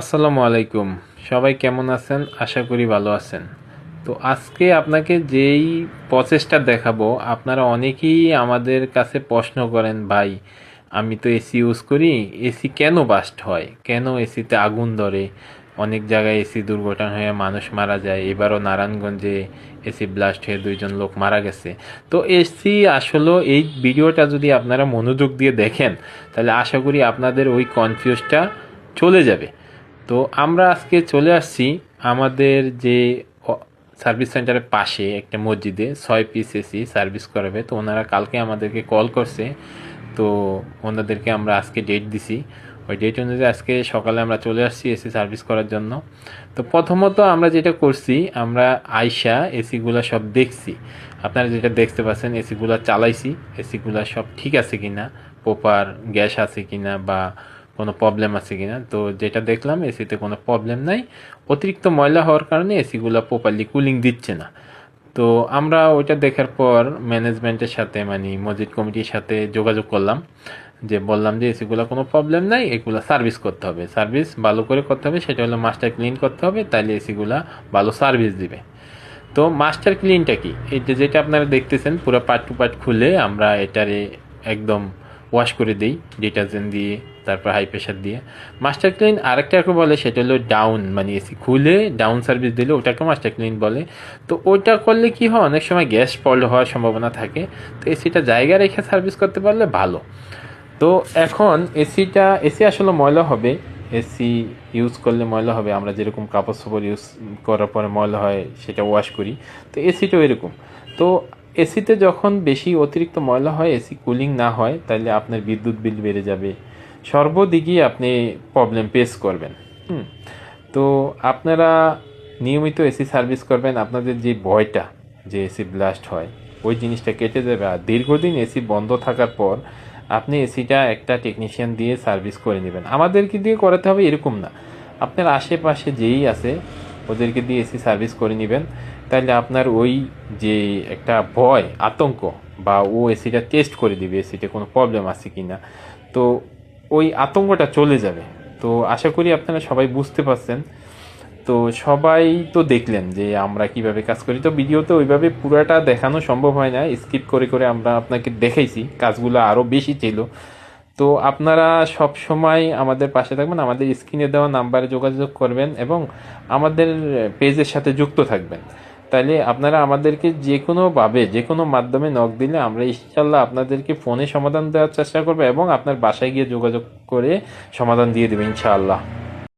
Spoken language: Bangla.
আসসালামু আলাইকুম। সবাই কেমন আছেন? আশা করি ভালো আছেন। তো আজকে আপনাকে যেই প্রসেসটা দেখাবো, আপনারা অনেকেই আমাদের কাছে প্রশ্ন করেন, ভাই, আমি তো এসি ইউজ করি, এসি কেন বাস্ট হয়? কেন এসিতে আগুন ধরে? অনেক জায়গায় এসি দুর্ঘটনা হয়ে মানুষ মারা যায়। এবারও নারায়ণগঞ্জে এসি ব্লাস্ট হয়ে দুইজন লোক মারা গেছে। তো এসি আসলে এই ভিডিওটা যদি আপনারা মনোযোগ দিয়ে দেখেন, তাহলে আশা করি আপনাদের ওই কনফিউজটা চলে যাবে। তো আমরা আজকে চলে আসছি আমাদের যে সার্ভিস সেন্টারের পাশে একটা মসজিদে, ছয় পিস এসি সার্ভিস করাবে। তো ওনারা কালকে আমাদেরকে কল করছে। তো ওনাদেরকে আমরা আজকে ডেট দিছি। ওই ডেট অনুযায়ী আজকে সকালে আমরা চলে আসছি এসি সার্ভিস করার জন্য। তো প্রথমত আমরা যেটা করছি, আমরা আইসা এসিগুলো সব দেখছি। আপনারা যেটা দেখতে পাচ্ছেন, এসিগুলো চালাইছি। এসিগুলো সব ঠিক আছে কিনা? প্রপার গ্যাস আছে কিনা? বা কোনো প্রবলেম আছে কিনা? তো যেটা দেখলাম এসিতে কোনো প্রবলেম নাই। অতিরিক্ত ময়লা হওয়ার কারণে এসিগুলো প্রপারলি কুলিং দিচ্ছে না। তো আমরা ওইটা দেখার পর ম্যানেজমেন্টের সাথে মানে মসজিদ কমিটির সাথে যোগাযোগ করলাম, যে বললাম যে এসিগুলো কোনো প্রবলেম নাই, এগুলো সার্ভিস করতে হবে। সার্ভিস ভালো করে করতে হবে, সেটা হলো মাস্টার ক্লিন করতে হবে, তাইলে এসিগুলা ভালো সার্ভিস দিবে। তো মাস্টার ক্লিনটা কি? যে যেটা আপনারা দেখতেছেন, পুরো পার্ট টু পার্ট খুলে আমরা এটারে একদম ওয়াশ করে দিই ডিটারজেন্ট দিয়ে, তারপর হাই প্রেশার দিয়ে। মাস্টার ক্লিন আরেকটাকে বলে, সেটা হলো ডাউন মানে এসি খুলে ডাউন সার্ভিস দিলে ওটাকে মাস্টার ক্লিন বলে। তো ওইটা করলে কি হয়? অনেক সময় গ্যাস ফল্ট হওয়ার সম্ভাবনা থাকে। তো এসিটা জায়গা রেখে সার্ভিস করতে পারলে ভালো। তো এখন এসিটা এসি আসলে ময়লা হবে। এসি ইউজ করলে ময়লা হবে। আমরা যেরকম কাপড় সাপড় ইউজ করার পরে ময়লা হয়, সেটা ওয়াশ করি। তো এসিটাও এরকম। তো এসিতে যখন বেশি অতিরিক্ত ময়লা হয়, এসি কুলিং না হয়, তাহলে আপনার বিদ্যুৎ বিল বেড়ে যাবে। সর্বদিকই আপনি প্রবলেম ফেস করবেন। হুম? তো আপনারা নিয়মিত এসি সার্ভিস করবেন। আপনাদের যে ভয়টা যে এসি ব্লাস্ট হয়, ওই জিনিসটা কেটে যাবে। আর দীর্ঘদিন এসি বন্ধ থাকার পর আপনি এসিটা একটা টেকনিশিয়ান দিয়ে সার্ভিস করে নেবেন। আমাদেরকে দিয়ে করাতে হবে এরকম না। আপনার আশেপাশে যেই আছে ওদেরকে দিয়ে এসি সার্ভিস করে নেবেন। তাহলে আপনার ওই যে একটা ভয়, আতঙ্ক বা ও এসিটা টেস্ট করে দিবে, এসিতে কোনো প্রবলেম আছে কি না তো ওই আতঙ্কটা চলে যাবে। তো আশা করি আপনারা সবাই বুঝতে পারছেন। তো সবাই তো দেখলেন যে আমরা কীভাবে কাজ করি। তো ভিডিওতে ওইভাবে পুরাটা দেখানো সম্ভব হয় না। স্কিপ করে করে আমরা আপনাকে দেখাইছি। কাজগুলো আরও বেশি ছিল। তো আপনারা সব সময় আমাদের পাশে থাকবেন, আমাদের স্ক্রিনে দেওয়া নাম্বারে যোগাযোগ করবেন এবং আমাদের পেজের সাথে যুক্ত থাকবেন। তাহলে আপনারা আমাদেরকে যে কোনোভাবে যে কোনো মাধ্যমে নক দিলে আমরা ইনশাল্লাহ আপনাদেরকে ফোনে সমাধান দেওয়ার চেষ্টা করব এবং আপনার বাসায় গিয়ে যোগাযোগ করে সমাধান দিয়ে দেবে ইনশাআল্লাহ।